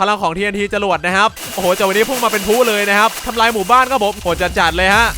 พลังของ TNT จรวดนะครับ โอ้โหจากวันนี้พุ่งมาเป็นพลุเลยนะครับทำลายหมู่บ้านก็ผมโหดจัดๆเลยฮะ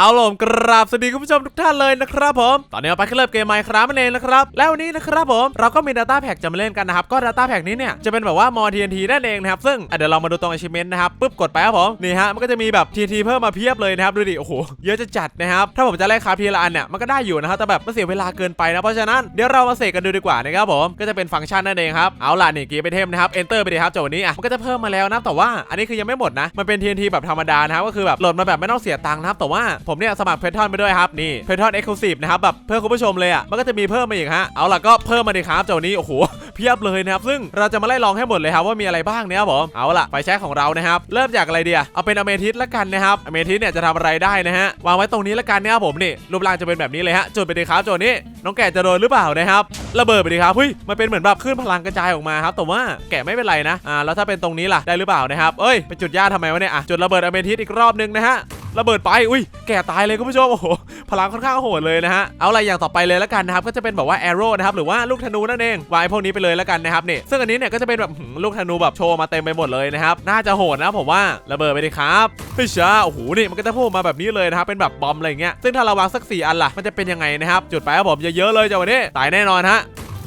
เอาล่ะกราบสวัสดีคุณผู้ชมทุกท่านเลยนะครับผม ตอนนี้เราไปขึ้นเริ่มเกมไมค์ครับนั่นเองนะครับ แล้ววันนี้นะครับผม เราก็มี Data Pack จะมาเล่นกันนะครับ ก็ Data Pack นี้เนี่ย จะเป็นแบบว่ามอ TNT นั่นเองนะครับ ซึ่งเดี๋ยวเรามาดูตรง achievement นะครับปุ๊บกดไปครับผม นี่ฮะ มันก็จะมีแบบ TNT เพิ่มมาเพียบเลยนะครับ ดูดิ โอ้โห เยอะจะจัดนะครับ ถ้าผมจะไล่คราฟทีละอันเนี่ย มันก็ได้อยู่นะครับ แต่แบบมันเสียเวลาเกินไปนะ เพราะฉะนั้นเดี๋ยวเรามาเสกกันดูดีกว่านะครับผม ก็จะเป็นฟังก์ชันนั่นเองครับเอาล่ะนี่กีไปเทมนะครับ enter ไปดีครับจบวันนี้อะมันก็จะเพิ่มมาแล้วนะแต่ว่าอันนี้คือยังไม่หมดนะมันเป็น TNT แบบธรรมดานะครับก็คือแบบโหลดมาแบบไม่ต้องเสียตังค์นะครับแต่ว่าผผมเนี่ยสมัครเพทอนไปด้วยครับนี่เพทอนเอ็กซ์คลูซีฟนะครับแบบเพื่อคุณผู้ชมเลยอะมันก็จะมีเพิ่มมาอีกฮะเอาล่ะก็เพิ่มมาดีครับจบวันนี้โอ้โหเพียบเลยนะครับซึ่งเราจะมาไล่ลองให้หมดเลยครับว่ามีอะไรบ้างเนี่ยครับผมเอาล่ะไฟแช็กของเรานะครับเริ่มจากอะไรเดียเอาเป็นอเมทิสละกันนะครับอเมทิสเนี่ยจะทำอะไรได้นะฮะวางไว้ตรงนี้ละกันเนี่ยครับผมนี่รูปร่างจะเป็นแบบนี้เลยฮะจุดไปดีครับจุดนี้น้องแกจะโดนหรือเปล่านะครับระเบิดไปดีครับเฮ้ยมันเป็นเหมือนแบบคลื่นพลังกระจายออกมาครับแต่ว่าแกไม่เป็นไรนะอ่าแล้วถ้าเป็นตรงนี้ล่ะได้หรือเปล่านะครับเอ้ยไปจุดหญ้าทำไมวะเนี่ยอะจุดระเบิดอเมทิสอีกรอบนึงนะฮะ ระเบิดไปอุ้ยแก่ตายเลยคุณผู้ชมโอ้โหพลังค่อนข้างโหดเลยนะฮะเอาอะไรอย่างต่อไปเลยแล้วกันนะครับก็จะเป็นแบบว่า arrow นะครับหรือว่าลูกธนูนั่นเองวางพวกนี้ไปเลยแล้วกันนะครับเนี่ยซึ่งอันนี้เนี่ยก็จะเป็นแบบลูกธนูแบบโชว์มาเต็มไปหมดเลยนะครับน่าจะโหดนะผมว่าระเบิดไปดิครับเฮ้ยช้าโอ้โหนี่มันก็จะพุ่งมาแบบนี้เลยนะครับเป็นแบบบอมอะไรเงี้ยซึ่งถ้าเราวางสักสี่อันล่ะมันจะเป็นยังไงนะครับจุดไปครับผมเยอะๆเลยจ้าวันนี้ตายแน่นอนฮะ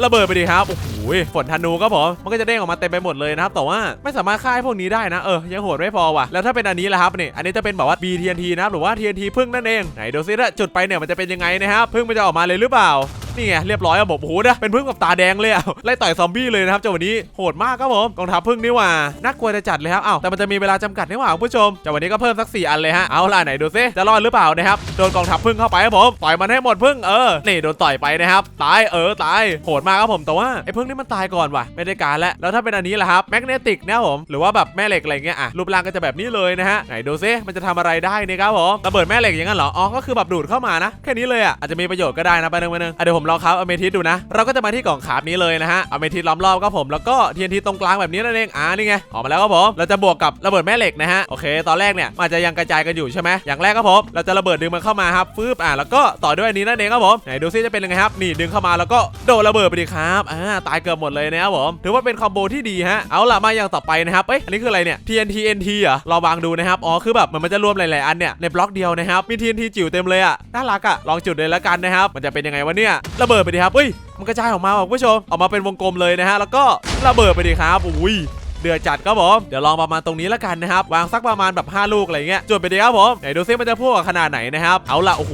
ระเบิดไปดิครับ โอ้โหฝนธนูก็ผมมันก็จะเด้งออกมาเต็มไปหมดเลยนะครับ แต่ว่าไม่สามารถฆ่าไอ้พวกนี้ได้นะ เออ ยังโหดไม่พอว่ะ แล้วถ้าเป็นอันนี้ล่ะครับนี่ อันนี้จะเป็นแบบว่า BTNT นะครับหรือว่า TNT พึ่งนั่นเอง ไหนดูซิถ้าจุดไปเนี่ยมันจะเป็นยังไงนะครับ พึ่งมันจะออกมาเลยหรือเปล่านี่ไงเรียบร้อยครับผมโอ้โหนะเป็นพึ่งกับตาแดงเลยอะไล่ต่อยซอมบี้เลยนะครับเจ้าวันนี้โหดมากครับผมกองทัพพึ่งนี่ว่าน่ากลัวจะจัดเลยครับอ้าวแต่มันจะมีเวลาจำกัดนี่หว่าคุณผู้ชมเจ้าวันนี้ก็เพิ่มสักสี่อันเลยฮะเอาล่ะไหนดูซิจะรอดหรือเปล่านะครับโดนกองทัพพึ่งเข้าไปครับผมต่อยมันให้หมดพึ่งเออนี่โดนต่อยไปนะครับตายเออตายโหดมากครับผมแต่ว่าไอ้พึ่งนี่มันตายก่อนว่ะไม่ได้การแล้วแล้วถ้าเป็นอันนี้ล่ะครับแมกเนติกนะผมหรือว่าแบบแม่เหล็กอะไรเงี้ยอะรูปร่างก็จะแบบนี้เลยนะฮะไหนดูซิมันจะทำอะไรได้นี่ครับผมระเบิดแม่เหล็กอย่างนั้นเหรออ๋อก็คือแบบดูดเข้ามานะแค่นี้เลยอะอาจจะมีประโยชน์ก็ได้นะไปหนึ่งไปหนึ่งอะเดี๋ยวผมลองครับอเมทิสดูนะ เราก็จะมาที่กล่องขาบนี้เลยนะฮะอเมทิสล้อมรอบครับผมแล้วก็เทียนทีตรงกลางแบบนี้นั่นเองอ่านี่ไงออกมาแล้วครับผมเราจะบวกกับระเบิดแม่เหล็กนะฮะโอเค ตอนแรกเนี่ยมันอาจจะยังกระจายกันอยู่ใช่ไหมอย่างแรกครับผมเราจะระเบิดดึงมันเข้ามาครับฟืบอ่าแล้วก็ต่อด้วยอันนี้นั่นเองครับผมไหนดูซิจะเป็นยังไงครับนี่ดึงเข้ามาแล้วก็โดนระเบิดไปดิครับอ่าตายเกือบหมดเลยนะครับผมถือว่าเป็นคอมโบที่ดีฮะเอาล่ะมาอย่างต่อไปนะครับเอ้ยอันนี้คืออะไรเนี่ย TNT NT เหรอเราวางดูนะครับอ๋อคือแบบเหมือนมันจะรวมหลายๆอันเนี่ยในบล็อกเดียวนะครับมี TNT จิ๋วเต็มเลยอะน่ารักอะลองจุดเลยแล้วกันนะครับมันจะเป็นยังไงวะเนี่ยระเบิดไปดิครับเฮ้ยมันกระจายออกมาคุณผู้ชมออกมาเป็นวงกลมเลยนะฮะแล้วก็ระเบิดไปดิครับอุ้ยเดือดจัดครับผมเดี๋ยวลองประมาณตรงนี้แล้วกันนะครับ วางสักประมาณแบบ 5 ลูกอะไรเงี้ยจุดไปดีครับผมไหนดูซิมันจะพุ่งกับขนาดไหนนะครับ เอาละโอ้โห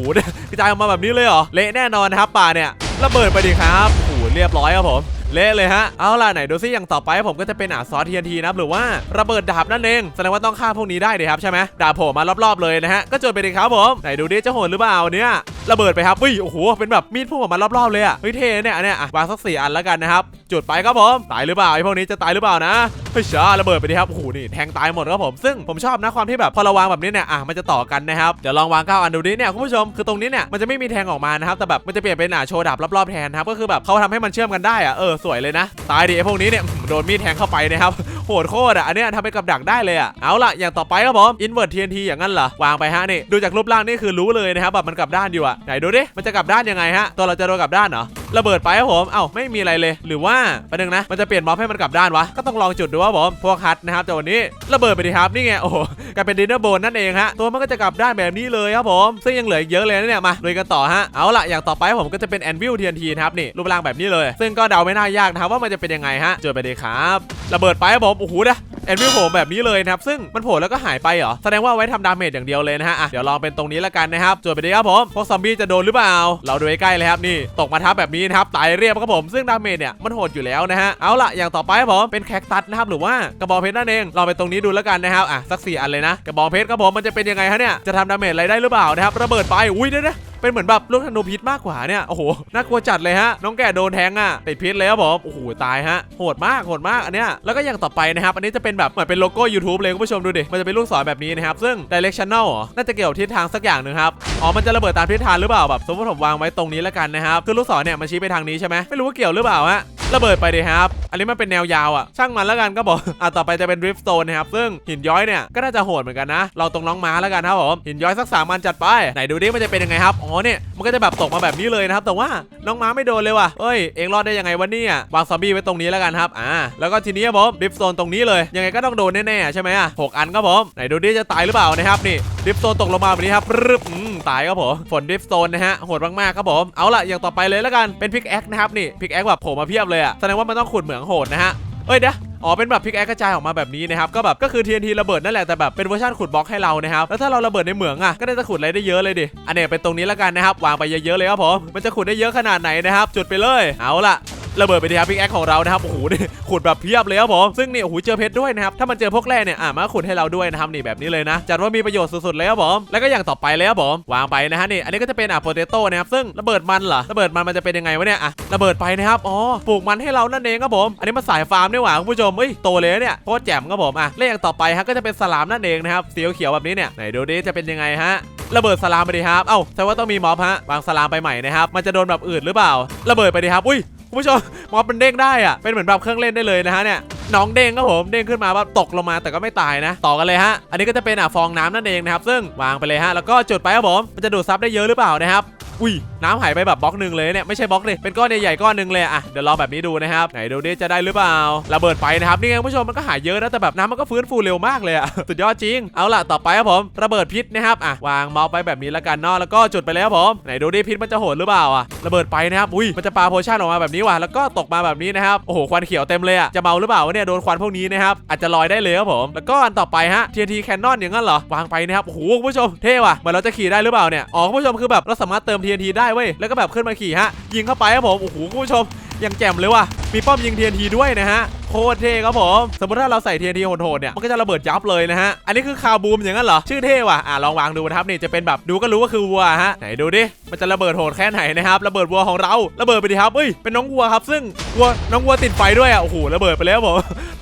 กระจายออกมาแบบนี้เลยเหรอเละแน่นอนนะครับป่าเนี่ยระเบิดไปดิครับโห เรียบร้อยครับผม เละเลยฮะ เอาล่ะไหนดูซิอย่างต่อไปผมก็จะเป็นอาซอส TNT นะครับหรือว่าระเบิดดาบนั่นเองแสดงว่าต้องฆ่าพวกนี้ได้เลยครับใช่ไหมดาบโผล่มารอบๆเลยนะฮะก็จุดไปดิครับผมไหนดูดิจะโหดหรือเปล่าเนี่ยระเบิดไปครับอุ้ยโอ้โหเป็นแบบมีดพุ่งออกมารอบๆเลยอะเฮ้ยเท่เนี่ยเนี่ยอะวางสักสี่อันแล้วกันนะครับจุดไปครับผมตายหรือเปล่าไอ้พวกนี้จะตายหรือเปล่านะเฮ้ยช้าระเบิดไปดิครับโอ้โหนี่แทงตายหมดครับผมซึ่งผมชอบนะความที่แบบพอเราวางแบบนี้เนี่ยอะมันจะต่อกันนะครับเดี๋ยวลองวางเก้าอันดูดิเนี่ยคุณผู้ชมคือตรงนี้เนี่ยมันจะไม่มีแทงออกมานะครับแต่แบบมันจะเปลี่ยนเป็นอะโชว์ดาบรอบๆแทนครับก็คือแบบเขาทำให้มันเชื่อมกันได้อะเออสวยเลยนะ ตายดิไอพวกนี้เนี่ยโดนมีดแทงเข้าไปนะครับโหดโคตรอะอันเนี้ยทำเป็นกับดักได้เลยอะเอาล่ะอย่างต่อไปครับผม invert TNT อย่างนั้นเหรอวางไปฮะนี่ดูจากรูปร่างนี่คือรู้เลยนะครับแบบมันกลับด้านอยู่อะไหนดูดิมันจะกลับด้านยังไงฮะตัวเราจะโดนกลับด้านเหรอ ระเบิดไปครับผม เอ้าไม่มีอะไรเลย หรือว่าประเด็นนะ มันจะเปลี่ยนม็อบให้มันกลับด้านวะ ก็ต้องลองจุดดูว่าผมพวกฮัทนะครับแต่วันนี้ระเบิดไปดิครับนี่ไงโอ้โหกลายเป็นดินเนอร์โบนนั่นเองฮะตัวมันก็จะกลับด้านแบบนี้เลยครับผมซึ่งยังเหลืออีกเยอะเลยนะเนี่ยมาลุยกันต่อฮะเอาละอย่างต่อไปผมก็จะเป็นแอนวิล TNT นะครับนี่รูปร่างแบบนี้เลย ซึ่งก็เดาไม่น่ายากนะครับว่ามันจะเป็นยังไงฮะจุดไปดิครับ ระเบิดไปครับผมโอ้โหนะ แอนวิลโผล่แบบนี้เลยนะครับซึ่งมันโผล่แล้วก็หายไปเหรอแสดงว่าไว้ทำดาเมจอย่างเดียวเลยนะฮะอะเดี๋ยวลองเป็นตรงนี้แล้วกันนะครับจวดไปดีครับผมพวกซอมบี้จะโดนหรือเปล่า เราดูใกล้ๆเลยครับนี่ตกมาทับแบบนี้นะครับตายเรียบครับผมซึ่งดาเมจเนี่ยมันโหดอยู่แล้วนะฮะเอาล่ะอย่างต่อไปครับผมเป็นแคคตัสนะครับหรือว่ากระบองเพชรนั่นเองลองไปตรงนี้ดูแล้วกันนะครับอะสักสี่อันเลยนะกระบองเพชรครับผมมันจะเป็นยังไงฮะเนี่ยจะทำดาเมจอะไรได้หรือเปล่านะครับระเบิดไปอุ้ยเดี๋ยวนะ เป็นเหมือนแบบลูกธนูพิษมากกว่าเนี่ยโอ้โหน่ากลัวจัดเลยฮะน้องแก่โดนแทงอะติดพิษเลยครับผมโอ้โหตายฮะโหดมากโหดมากอันเนี้ยแล้วก็อย่างต่อไปนะครับอันนี้จะเป็นแบบเหมือนเป็นโลโก้ YouTube เลยคุณผู้ชมดูดิมันจะเป็นลูกศรแบบนี้นะครับซึ่ง directional เหรอน่าจะเกี่ยวทิศทางสักอย่างหนึ่งครับอ๋อมันจะระเบิดตามทิศทางหรือเปล่าแบบสมมติผมวางไว้ตรงนี้แล้วกันนะครับคือลูกศรเนี่ยมันชี้ไปทางนี้ใช่ไหมไม่รู้ว่าเกี่ยวหรือเปล่าฮะ ระเบิดไปเลยครับ อันนี้มันเป็นแนวยาวอะ ช่างมันแล้วกันก็บอกอะต่อไปจะเป็น Drift Stone นะครับ ซึ่งหินย้อยเนี่ยก็น่าจะโหดเหมือนกันนะ เราตรงน้องม้าแล้วกันครับผมหินย้อยสักสามอันจัดไป ไหนดูดิมันจะเป็นยังไงครับ อ๋อเนี่ยมันก็จะแบบตกมาแบบนี้เลยนะครับ แต่ว่าน้องม้าไม่โดนเลยว่ะเอ้ย เองรอดได้ยังไงวะเนี่ยวางซอมบี้ไว้ตรงนี้แล้วกันครับ อ่า แล้วก็ทีนี้ครับผม Drift Stone ตรงนี้เลย ยังไงก็ต้องโดนแน่ๆใช่ไหมอะหกอันครับผมไหนดูดิจะตายหรือเปล่านะครับนี่ Drift Stone ตกลงมาแบบนี้ครับรึบอืมตายครับผมฝน Drift Stone นะฮะโหดมากๆครับผมเอาล่ะอย่างต่อไปเลยแล้วกันเป็นพิกแอคนะครับนี่พิกแอคแบบโผล่มาเพียบเลยอะแสดงว่ามันต้องขุดเหมืองโหดนะฮะเอ้ยเดี๋ยวอ๋อ เป็นแบบพิกแอคกระจายออกมาแบบนี้นะครับ ก็แบบก็คือ TNT ระเบิดนั่นแหละ แต่แบบเป็นเวอร์ชันขุดบล็อกให้เรานะครับ แล้วถ้าเราระเบิดในเหมืองอะ ก็ได้จะขุดอะไรได้เยอะเลยดิ อันนี้เป็นตรงนี้แล้วกันนะครับ วางไปเยอะๆเลยครับผม มันจะขุดได้เยอะขนาดไหนนะครับ จุดไปเลย เอาล่ะ ระเบิดไปดีครับพิกแอคของเรานะครับโอ้โหนี่ขุดแบบเพียบเลยครับผมซึ่งนี่โอ้โหเจอเพชรด้วยนะครับถ้ามันเจอพวกแร่เนี่ยอะมาขุดให้เราด้วยนะครับนี่แบบนี้เลยนะจัดว่ามีประโยชน์สุดๆเลยครับผมแล้วก็อย่างต่อไปเลยครับผมวางไปนะฮะนี่อันนี้ก็จะเป็นอะโปเตโต้นะครับซึ่งระเบิดมันเหรอระเบิดมันมันจะเป็นยังไงวะเนี่ยอะระเบิดไปนะครับอ๋อปลูกมันให้เรานั่นเองครับผมอันนี้มันสายฟาร์มนี่หว่าคุณผู้ชมเฮ้ยโตเลยเนี่ยโคตรแจ่มครับผมอะแล้วอย่างต่อไปฮะก็จะเป็นสลามนั่นเองนะครับสีเขียวแบบนี้เนี่ยไหนดูดิจะเป็นยังไงฮะระเบิดสลามไปดิครับ เอ้าแสดงว่าต้องมีม็อบฮะ วางสลามไปใหม่นะครับ มันจะโดนแบบอื่นหรือเปล่า ระเบิดไปดิครับ อุ้ย คุณผู้ชมม็อบมันเด้งได้อะเป็นเหมือนแบบเครื่องเล่นได้เลยนะฮะเนี่ยน้องเด้งครับผมเด้งขึ้นมาแบบตกลงมาแต่ก็ไม่ตายนะ ต่อกันเลยฮะอันนี้ก็จะเป็นอะฟองน้ำนั่นเองนะครับซึ่งวางไปเลยฮะแล้วก็จุดไปครับผมมันจะดูดซับได้เยอะหรือเปล่านะครับ อุ้ยน้ำหายไปแบบบล็อกหนึ่งเลยเนี่ยไม่ใช่บล็อกเลยเป็นก้อนใหญ่ๆก้อนหนึ่งเลยอะเดี๋ยวรอแบบนี้ดูนะครับไหนดูดิจะได้หรือเปล่าระเบิดไปนะครับนี่ไงผู้ชมมันก็หายเยอะนะแต่แบบน้ำมันก็ฟื้นฟูเร็วมากเลยอะสุดยอดจริงเอาล่ะต่อไปครับผมระเบิดพิษนะครับอะวางเมาส์ไปแบบนี้แล้วกันนาะแล้วก็จุดไปเลยครับผมไหนดูดิพิษมันจะโหดหรือเปล่าอะระเบิดไปนะครับอุ้ยมันจะปาโพชั่นออกมาแบบนี้ว่ะแล้วก็ตกมาแบบนี้นะครับโอ้โหควันเขียวเต็มเลยอะจะเมาหรือเปล่าเนี่ยโดนควันพวกนี้นะครับอาจจะลอยได้เลยครับผมแล้วก็อันต่อไปฮะ TNT Cannon อย่างนั้นเหรอวางไปนะครับโอ้โหผู้ชมเท่ว่ะเหมือนเราจะขี่ได้หรือเปล่าเนี่ยอ๋อผู้ชมคือแบบเราสามารถเติม TNT ได้เว้ยแล้วก็แบบขึ้นมาขี่ฮะยิงเข้าไปครับผมโอ้โหคุณผู้ชมยังแจ่มเลยว่ะมีป้อมยิง TNT ด้วยนะฮะโคตรเท่ครับผม สมมติถ้าเราใส่ TNT โหดๆเนี่ย มันก็จะระเบิดยับเลยนะฮะ อันนี้คือคาวบูมอย่างนั้นเหรอ ชื่อเท่ว่ะ อะลองวางดูนะครับนี่จะเป็นแบบดูก็รู้ว่าคือวัวฮะ ไหนดูดิ มันจะระเบิดโหดแค่ไหนนะครับระเบิดวัวของเรา ระเบิดไปดิครับเอ้ยเป็นน้องวัวครับ ซึ่งวัวน้องวัวติดไฟด้วยอะโอ้โหระเบิดไปแล้วผม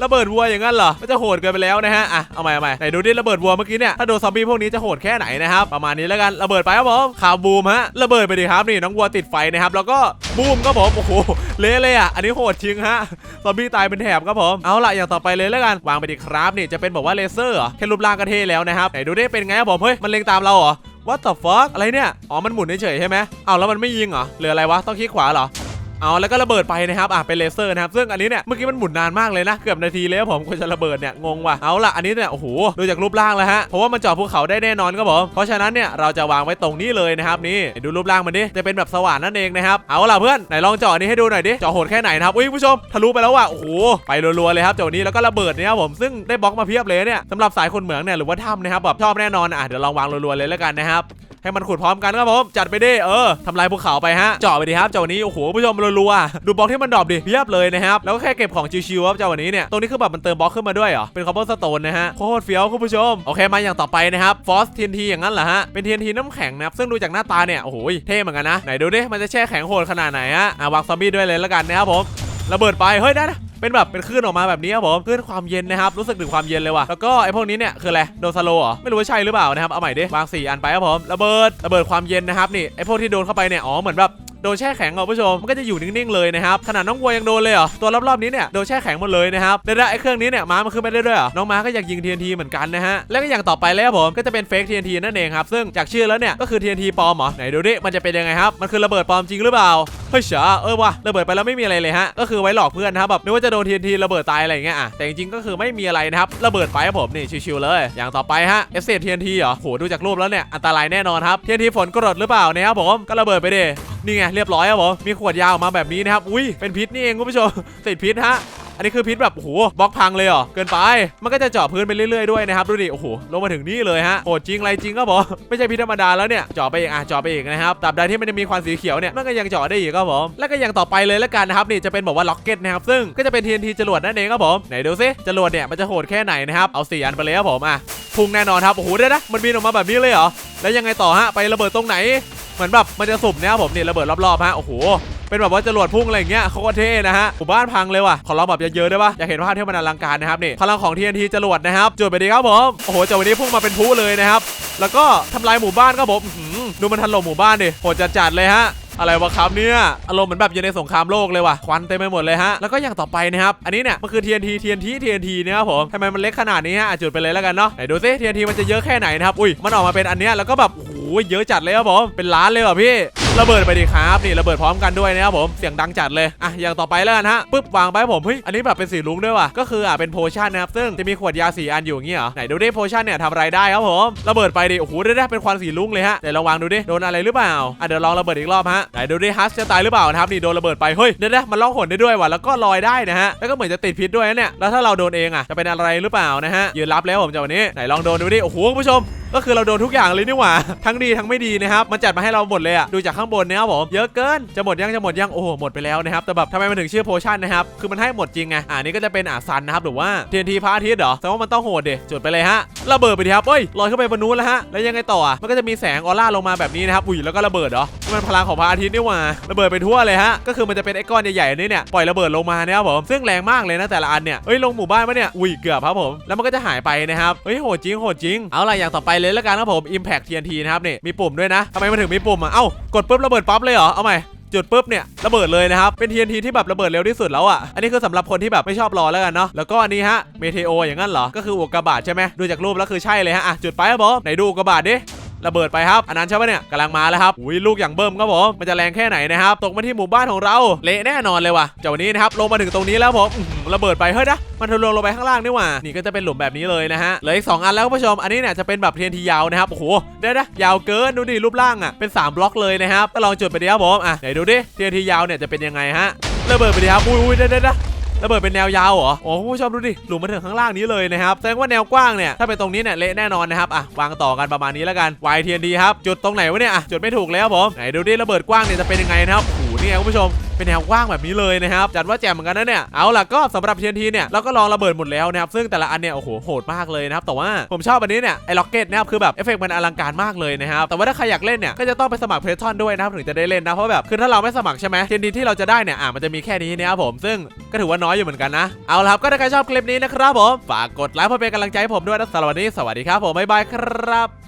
ระเบิดวัวอย่างนั้นเหรอมันจะโหดเกินไปแล้วนะฮะอะเอาใหม่เอาใหม่ไหนดูดิระเบิดวัวเมื่อกี้เนี่ยถ้าโดนซอมบี้พวกนี้จะโหดแค่ไหนนะครับประมาณนี้แล้วกันระเบิดไปครับผมคาวบูมฮะระเบิดไปดิครับนี่น้องวัวติดไฟนะครับแล้วก็บูมครับผมโอ้โหเละเลยอะอันนี้โหดจริงฮะซอมบี้ตายเป็นแถบครับผมเอาละอย่างต่อไปเลยแล้วกันวางไปดิครับนี่จะเป็นบอกว่าเลเซอร์เหรอแค่รูปร่างก็เท่แล้วนะครับไหนดูได้เป็นไงครับผมเฮ้ยมันเล็งตามเราเหรอ What the fuck อะไรเนี่ย อ๋อ มันหมุนเฉยใช่ไหมเอาแล้วมันไม่ยิงเหรอหรืออะไรวะ ต้องคลิกขวาเหรอ เอาแล้วก็ระเบิดไปนะครับอะเป็นเลเซอร์นะครับซึ่งอันนี้เนี่ยเมื่อกี้มันหมุนนานมากเลยนะเกือบนาทีเลยครับผมกว่าจะระเบิดเนี่ยงงว่ะเอาล่ะอันนี้เนี่ยโอ้โหดูจากรูปร่างแล้วฮะเพราะว่ามันเจาะภูเขาได้แน่นอนครับผมเพราะฉะนั้นเนี่ยเราจะวางไว้ตรงนี้เลยนะครับนี่ดูรูปร่างมันดิจะเป็นแบบสว่านนั่นเองนะครับเอาล่ะเพื่อนไหนลองเจาะนี้ให้ดูหน่อยดิเจาะโหดแค่ไหนนะครับอุ้ยผู้ชมทะลุไปแล้วว่ะโอ้โหไปรัวๆเลยครับเจาะนี้แล้วก็ระเบิดเนี่ยครับผมซึ่งได้บล็อกมาเพียบเลยเนี่ยสำหรับสายคนเหมืองเนี่ยหรือว่าถ้ำนะครับแบบชอบแน่นอนอะเดี๋ยวลองวางรัวๆเลยแล้วกันนะครับ ให้มันขุดพร้อมกันครับผมจัดไปดิเออทำลายภูเขาไปฮะเจาะไปดิครับเจ้าวันนี้โอ้โหผู้ชมรัวๆดูบล็อกที่มันดรอปดิเพียบเลยนะครับแล้วก็แค่เก็บของชิวๆครับเจ้าวันนี้เนี่ยตรงนี้คือแบบมันเติมบล็อกขึ้นมาด้วยเหรอเป็นคอ b เ e อร์สโตนนะฮะโคตรเฟี้ยวคุณผู้ชมโอเคมาอย่างต่อไปนะครับฟอส TNT อย่างนั้นเหรอฮะเป็น TNT น้ำแข็งนะครับซึ่งดูจากหน้าตาเนี่ยโอ้โหเท่เหมือนกันนะไหนดูดิมันจะแช่แข็งโหดขนาดไหนฮะอะวางซอมบี้ด้วยเลยแล้วกันนะครับผม ระเบิดไปเฮ้ยได้นะเป็นแบบเป็นคลื่นออกมาแบบนี้ครับผมคลื่นความเย็นนะครับรู้สึกถึงความเย็นเลยว่ะแล้วก็ไอ้พวกนี้เนี่ยคืออะไรโดนสโลเหรอไม่รู้ว่าใช่หรือเปล่านะครับเอาใหม่ดิวาง4อันไปครับผมระเบิดระเบิดความเย็นนะครับนี่ไอ้พวกที่โดนเข้าไปเนี่ยอ๋อเหมือนแบบ โดนแช่แข็งอะคุณผู้ชมมันก็จะอยู่นิ่งๆเลยนะครับขนาดน้องวัวยังโดนเลยเหรอตัวรอบๆนี้เนี่ยโดนแช่แข็งหมดเลยนะครับแล้วไอ้เครื่องนี้เนี่ยม้ามันขึ้นไม่ได้ด้วยเหรอน้องม้าก็อยากยิง TNT เหมือนกันนะฮะแล้วก็อย่างต่อไปเลยครับผมก็จะเป็นเฟก TNT นั่นเองครับซึ่งจากชื่อแล้วเนี่ยก็คือ TNT ปลอมเหรอไหนดูดิมันจะเป็นยังไงครับมันคือระเบิดปลอมจริงหรือเปล่าเฮ้ยเฉาเออว่ะระเบิดไปแล้วไม่มีอะไรเลยฮะก็คือไว้หลอกเพื่อนนะครับแบบนึกว่าจะโดน TNT ระเบิดตายอะไรอย่างเงี้ยอะแต่จริงๆก็คือไม่มีอะไรนะครับระเบิดไปครับผมนี่ชิวๆเลย อย่างต่อไปฮะ f อ TNT เหรอโหดูจากรูปแล้วเนี่ยอันตรายแน่นอนครับ TNT ฝนกรดหรือเปล่านะครับผมก็ระเบิดไปดิ นี่ไงเรียบร้อยครับผมมีขวดยาวออกมาแบบนี้นะครับอุ้ยเป็นพิษนี่เองคุณผู้ชมติดพิษฮะอันนี้คือพิษแบบโอ้โหบล็อกพังเลยเหรอเกินไป มันก็จะเจาะพื้นไปเรื่อยๆด้วยนะครับดูดิโอ้โหลงมาถึงนี่เลยฮะโหดจริงไรจริงก็บอกไม่ใช่พิษธรรมดาแล้วเนี่ยเจาะไปอีกอะเจาะไปอีกนะครับตราบใดที่มันยังมีควันสีเขียวเนี่ยมันก็ยังเจาะได้อีกครับผมแล้วก็อย่างต่อไปเลยแล้วกันนะครับนี่จะเป็นบอกว่าล็อกเก็ตนะครับซึ่งก็จะเป็น TNT จรวดนั่นเองครับผมไหนดูซิจรวดเนี่ยมันจะโหดแค่ไหนนะครับเอาสี่อันไปเลยครับผมอะพุ่งแน่นอนครับโอ้โหเดี๋ยวนะมันบินออกมาแบบนี้เลยเหรอแล้วยังไงต่อฮะไประเบิดตรงไหน เหมือนแบบมันจะสุ่มเนี่ยครับผมนี่ระเบิดรอบๆฮะโอ้โหเป็นแบบว่าจรวดพุ่งอะไรเงี้ยเขาก็เท่นะฮะหมู่บ้านพังเลยว่ะขอร้องแบบเยอะๆได้ปะอยากเห็นภาพที่มันอลังการนะครับนี่พลังของ TNT จรวดนะครับจุดไปดีครับผมโอ้โหจากวันนี้พุ่งมาเป็นพลุเลยนะครับแล้วก็ทำลายหมู่บ้านครับผมดูมันถล่มหมู่บ้านดิโหดจัดๆเลยฮะอะไรวะครับเนี่ยอารมณ์เหมือนแบบอยู่ในสงครามโลกเลยว่ะควันเต็มไปหมดเลยฮะแล้วก็อย่างต่อไปนะครับอันนี้เนี่ยมันคือ TNT TNT TNT นะครับผมทำไมมันเล็กขนาดนี้ฮะอะจุดไปเลยแล้วกันเนาะไหนดูซิ TNT มันจะเยอะแค่ไหนนะครับอุ้ยมันออกมาเป็นอันเนี้ยแล้วก็แบบโอ้โห เยอะจัดเลยครับผมเป็นล้านเลยเหรอพี่ระเบิดไปดิครับนี่ระเบิดพร้อมกันด้วยนะครับผมเสียงดังจัดเลยอะอย่างต่อไปแล้วกันฮะปึ๊บวางไปผมเฮ้ยอันนี้แบบเป็นสีลุ้งด้วยว่ะก็คืออะเป็นโพชั่นนะครับซึ่งจะมีขวดยาสีอันอยู่อย่างงี้เหรอไหนดูดิโพชั่นเนี่ยทำอะไรได้ครับผมระเบิดไปดิโอ้โหได้ได้เป็นควันสีลุ้งเลยฮะเดี๋ยวลองวางดูดิโดนอะไรหรือเปล่าอะเดี๋ยวลองระเบิดอีกรอบฮะไหนดูดิฮัสจะตายหรือเปล่านะครับนี่โดนระเบิดไปเฮ้ยเดี๋ยวนะมันล่องหนได้ด้วยว่ะแล้วก็ลอยได้นะฮะแล้วก็เหมือนจะติดพิษด้วยนะเนี่ยแล้วถ้าเราโดนเองอะจะเป็นอะไรหรือเปล่านะฮะยืนรับแล้วผมจะวันนี้ไหนลองโดนดูดิโอ้โหคุณผู้ชมก็คือเราโดนทุกอย่างเลยนี่หว่า ทั้งดีทั้งไม่ดีนะครับ มันจัดมาให้เราหมดเลยอะดูจากข้างบนเนะครับผม เยอะเกิน จะหมดยังจะหมดยัง โอ้โห หมดไปแล้วนะครับ แต่แบบทำไมมันถึงชื่อโพชั่นนะครับ คือมันให้หมดจริงไง อ่านี่ก็จะเป็นอาซันนะครับ หรือว่า TNT พระอาทิตย์เหรอแต่ว่ามันต้องโหดเดจุดไปเลยฮะ ระเบิดไปดิครับเอ้ย ลอยขึ้นไปบนนู้นแล้วฮะ แล้วยังไงต่ออะมันก็จะมีแสงออร่าลงมาแบบนี้นะครับ อุ้ย แล้วก็ระเบิดเหรอมันพลังของพระอาทิตย์นี่หว่า ระเบิดไปทั่วเลยฮะ ก็คือมันจะเป็นไอ้ก้อนใหญ่ๆนนี้เนี่ย ปล่อยระเบิดลงมานะครับผม ซึ่งแรงมากเลยนะแต่ละอันเนี่ยเอ้ย ลงหมู่บ้านปะเนี่ย อุ้ย เกือบครับผม แล้วมันก็จะหายไปนะครับเฮ้ย โหดจริง โหดจริง เอาล่ะอย่างต่อไปเลยแล้วกันครับผม Impact TNT นะครับนี่มีปุ่มด้วยนะทำไมมันถึงมีปุ่มอะเอ้ากดปุ๊บระเบิดปั๊บเลยเหรอเอาใหม่จุดปุ๊บเนี่ยระเบิดเลยนะครับ เป็น TNT ที่แบบระเบิดเร็วที่สุดแล้วอะ อันนี้คือสำหรับคนที่แบบไม่ชอบรอแล้วกันเนาะแล้วก็อันนี้ฮะเมเทโออย่างนั้นเหรอ ก็คืออุกกาบาตใช่ไหมดูจากรูปแล้วคือใช่เลยฮะอะจุดไปครับผมไหนดูอุกกาบาตดิ ระเบิดไปครับ อันนั้นใช่ปะเนี่ยกำลังมาแล้วครับอุ้ยลูกอย่างเบิ่มครับผมมันจะแรงแค่ไหนนะครับตกมาที่หมู่บ้านของเราเละแน่นอนเลยว่ะจากวันนี้นะครับลงมาถึงตรงนี้แล้วผมระเบิดไปเฮ้ยนะมันทะลวงลงไปข้างล่างนี่หว่านี่ก็จะเป็นหลุมแบบนี้เลยนะฮะเหลืออีกสองอันแล้วคุณผู้ชมอันนี้เนี่ยจะเป็นแบบเทียนทียาวนะครับโอ้โหได้นะยาวเกินดูดิรูปร่างอะเป็น 3 บล็อกเลยนะครับก็ลองจุดไปดิครับผมอะไหนดูดิเทียนทียาวเนี่ยจะเป็นยังไงฮะระเบิดไปดิครับอุ้ยอุ้ยได้ได้ได้ ระเบิดเป็นแนวยาวเหรอโอ้คุณผู้ชมดูดิหลุมมาถึงข้างล่างนี้เลยนะครับแสดงว่าแนวกว้างเนี่ยถ้าเป็นตรงนี้เนี่ยเละแน่นอนนะครับอะวางต่อกันประมาณนี้แล้วกันวายเทียนดีครับจุดตรงไหนวะเนี่ยอะจุดไม่ถูกแล้วครับผมไหนดูดิระเบิดกว้างเนี่ยจะเป็นยังไงนะครับโนี่ไงคุณผู้ชมเป็นแนวกว้างแบบนี้เลยนะครับจัดว่าแจ่มเหมือนกันนะเนี่ยเอาล่ะก็สำหรับ TNT เนี่ยเราก็ลองระเบิดหมดแล้วนะครับซึ่งแต่ละอันเนี่ยโอ้โหโหดมากเลยนะครับแต่ว่าผมชอบอันนี้เนี่ยไอ้ล็อกเก็ตนะครับคือแบบเอฟเฟกต์มันอลังการมากเลยนะครับแต่ว่าถ้าใครอยากเล่นเนี่ยก็จะต้องไปสมัครเพลทอนด้วยนะครับถึงจะได้เล่นนะเพราะแบบคือถ้าเราไม่สมัครใช่ไหม TNT ที่เราจะได้เนี่ยอะมันจะมีแค่นี้นะครับผมซึ่งก็ถือว่าน้อยอยู่เหมือนกันนะเอาล่ะครับก็ถ้าใครชอบคลิปนี้นะครับผมฝากกดไลค์เพื่อเป็นกำลังใจให้ผมด้วยนะสำหรับวันนี้สวัสดีครับผมบ๊ายบายครับ